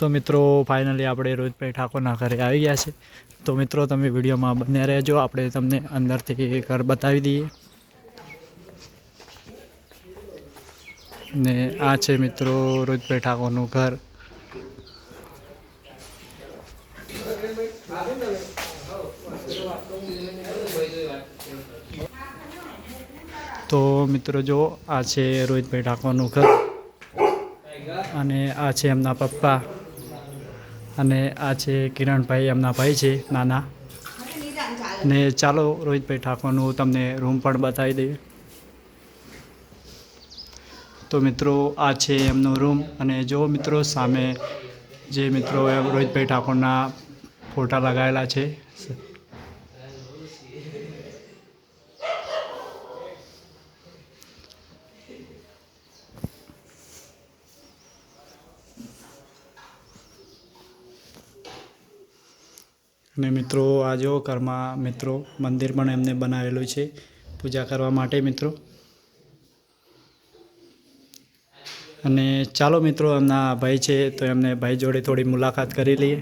તો મિત્રો ફાઇનલી આપણે રોહિતભાઈ ઠાકોરના ઘરે આવી ગયા છે. તો મિત્રો, તમે વિડીયોમાં બન્યા રહેજો. આપણે તમને અંદરથી ઘર બતાવી દઈએ. ને આ છે મિત્રો રોહિતભાઈ ઠાકોરનું ઘર. તો મિત્રો, જો આ છે રોહિતભાઈ ઠાકોરનું ઘર. અને આ છે એમના પપ્પા. અને આ છે કિરણભાઈ, એમના ભાઈ છે, નાના. ને ચાલો રોહિતભાઈ ઠાકોરનું તમને રૂમ પણ બતાવી દઈએ. તો મિત્રો, આ છે એમનો રૂમ અને જો મિત્રો સામે જે મિત્રો રોહિતભાઈ ઠાકોરના ફોટા લગાવેલા છે અને મિત્રો આ જો ઘરમાં મિત્રો મંદિર પણ એમને બનાવેલું છે. પૂજા કરવા માટે મિત્રો. અને ચાલો મિત્રો, એમના ભાઈ છે તો એમને ભાઈ જોડે થોડી મુલાકાત કરી લઈએ.